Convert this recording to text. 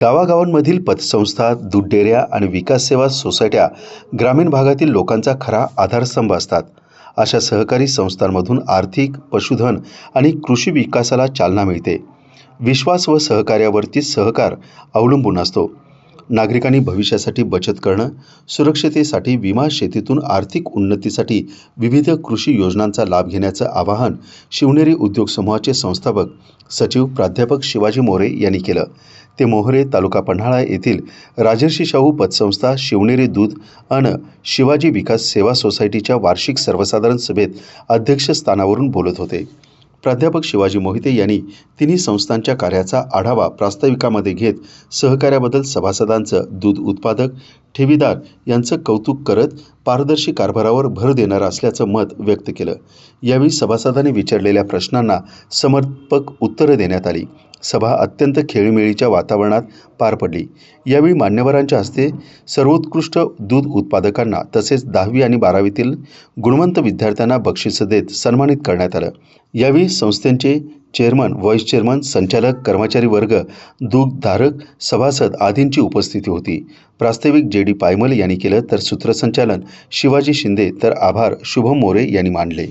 गावागावांमधील पतसंस्था दूध डेऱ्या आणि विकास सेवा सोसायट्या ग्रामीण भागातील लोकांचा खरा आधारस्तंभ असतात. अशा सहकारी संस्थांमधून आर्थिक पशुधन आणि कृषी विकासाला चालना मिळते. विश्वास व सहकार्यावरती सहकार अवलंबून असतो. नागरिकांनी भविष्यासाठी बचत करणं सुरक्षितेसाठी विमा शेतीतून आर्थिक उन्नतीसाठी विविध कृषी योजनांचा लाभ घेण्याचं आवाहन शिवनेरी उद्योग समूहाचे संस्थापक सचिव प्राध्यापक शिवाजी मोरे यांनी केलं. ते मोहरे तालुका पन्हाळा येथील राजर्षी शाहू पतसंस्था शिवनेरी दूध अन शिवाजी विकास सेवा सोसायटीच्या वार्षिक सर्वसाधारण सभेत अध्यक्षस्थानावरून बोलत होते. प्राध्यापक शिवाजी मोहिते यांनी तिन्ही संस्थांच्या कार्याचा आढावा प्रास्ताविकामध्ये घेत सहकार्याबद्दल सभासदांचं दूध उत्पादक ठेवीदार यांचं कौतुक करत पारदर्शी कारभारावर भर देणार असल्याचं मत व्यक्त केलं. यावेळी सभासदांनी विचारलेल्या प्रश्नांना समर्पक उत्तरं देण्यात आली. सभा अत्यंत खेळीमेळीच्या वातावरणात पार पडली. यावेळी मान्यवरांच्या हस्ते सर्वोत्कृष्ट दूध उत्पादकांना तसेच दहावी आणि बारावीतील गुणवंत विद्यार्थ्यांना बक्षिसं देत सन्मानित करण्यात आलं. यावेळी संस्थेचे चेअरमन व्हाईस चेअरमन संचालक कर्मचारी वर्ग दूधधारक सभासद आदींची उपस्थिती होती. प्रास्ताविक जे डी पायमल यांनी केलं तर सूत्रसंचालन शिवाजी शिंदे तर आभार शुभम मोरे यांनी मानले.